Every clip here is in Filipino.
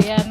Yeah.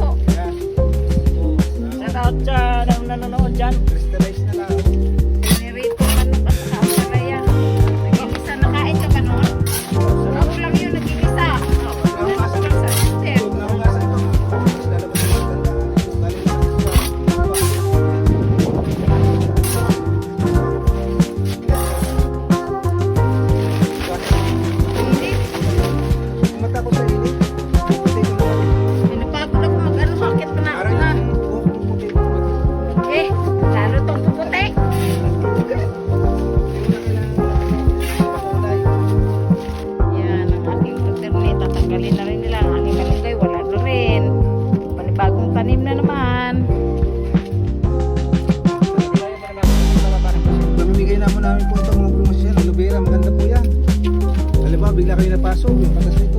po. Shout out sa nanonood dyan. Dilim na naman. Pamimigay naman namin po itong mga prumasyon. Lubera, ano maganda po yan. Halimbawa, bigla kayo napasok. Yung patas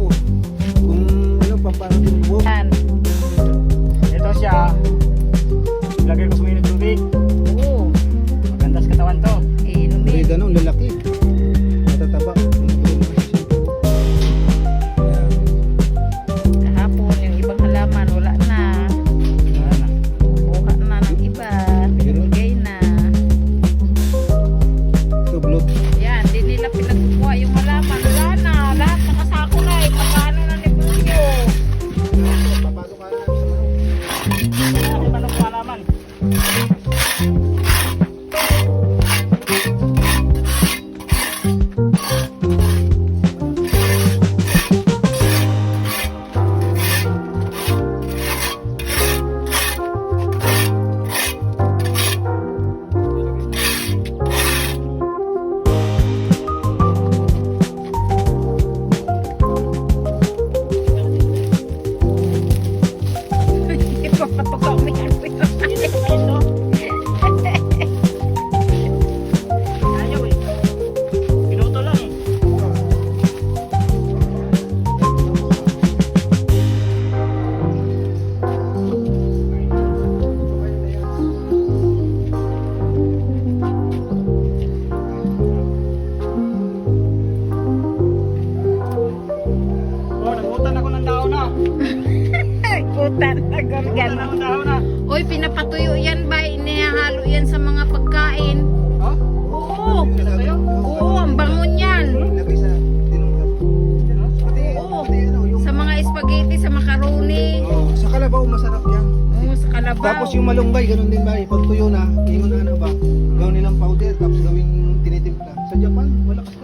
Tapos yung malunggay, ganun din ba? Pag tuyo na, ingon na ano ba? Gawin nilang powder, tapos gawing tinitimpla. Sa Japan, wala kasi.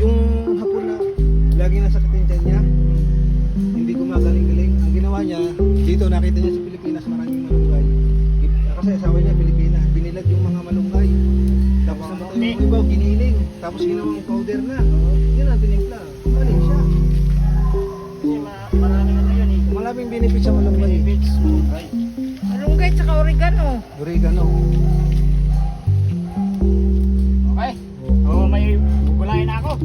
Yung hapon na, lagi nasa katinjan niya, hindi gumagaling-galing. Ang ginawa niya, dito nakita niya sa Pilipinas, maraming malunggay. Kasi asawa niya, Pilipina. Binilag yung mga malunggay. Tapos naman yung iba, giniling. Tapos ginawang powder na. Yun ang tinimpla. Oregano. Okay. Oo, may gugulayin na ako.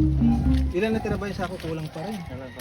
Ilan na tira ba yung sako? Kulang pa rin. Talaga.